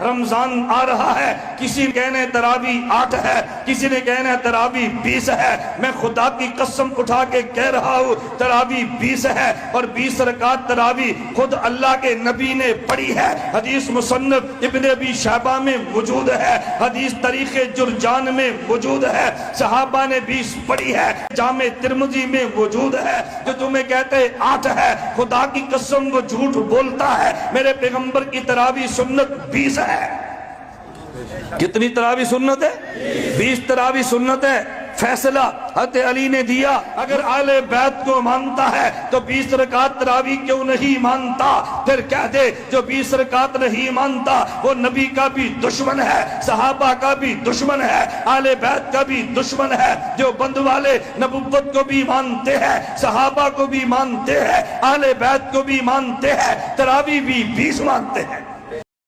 رمضان آ رہا ہے، کسی کہنے ترابی آٹھ ہے، کسی نے کہنے ترابی بیس ہے۔ میں خدا کی قسم اٹھا کے کہہ رہا ہوں ترابی بیس ہے اور بیس رکعت ترابی خود اللہ کے نبی نے پڑھی ہے۔ حدیث مصنف ابن ابی شہبہ میں موجود ہے، حدیث طریقے جرجان میں موجود ہے، صحابہ نے بیس پڑھی ہے، جامع ترمزی میں موجود ہے، جو تمہیں کہتے آٹھ ہے۔ خدا کی قسم وہ جھوٹ بولتا ہے۔ میرے پیغمبر کی ترابی سنت بیس बीस है। कितनी तरावी सुन्नत है? बीस तरावी सुन्नत है। फैसला हत अली ने दिया। अगर आले बैत को मानता है तो बीस रकात तरावी क्यों नहीं मानता? फिर कह दे, जो बीस रकात नहीं मानता, वो नबी का भी दुश्मन है, सहाबा का भी दुश्मन है, आले बैत का भी दुश्मन है, जो बंद वाले नबुवत को भी मानते हैं, सहाबा को भी मानते हैं, आले बैत को भी मानते हैं, तरावी भी बीस मानते हैं।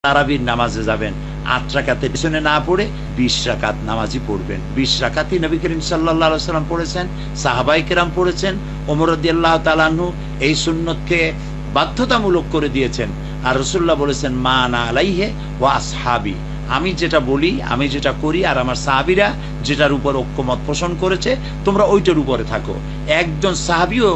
তারাবির নামাজে যাবেন। আট রাকাতের পিছনে না পড়ে বিশ রাকাত পড়বেন। বিশ রাকাতই নবী করিম সাল্লাহ সাল্লাম পড়েছেন, সাহাবাই কেরাম পড়েছেন তালাহু এই সুন্নতকে বাধ্যতামূলক করে দিয়েছেন। আর রসুল্লাহ বলেছেন, মা না আলাইহে ও আসহাবি। আমি যেটা বলি, আমি যেটা করি, আর আমার সাহাবিরা যেটার উপর ঐক্যমত পোষণ করেছে, তোমরা ওইটার উপরে থাকো। একজন সাহাবিও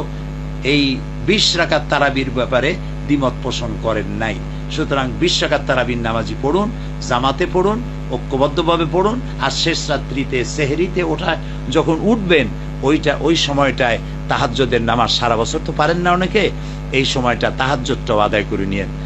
এই বিশ রাকাত তারাবির ব্যাপারে দ্বিমত পোষণ করেন নাই। সুতরাং বিশ্বকাত তারাবিন নামাজি পড়ুন, জামাতে পড়ুন, ঐক্যবদ্ধভাবে পড়ুন, আর শেষ রাত্রিতে, সেহরিতে ওঠা যখন উঠবেন, ওইটা, ওই সময়টায় তাহাজ্যদের নামাজ সারা বছর তো পারেন না অনেকে, এই সময়টা তাহাজ্যটাও আদায় করে নিয়েন।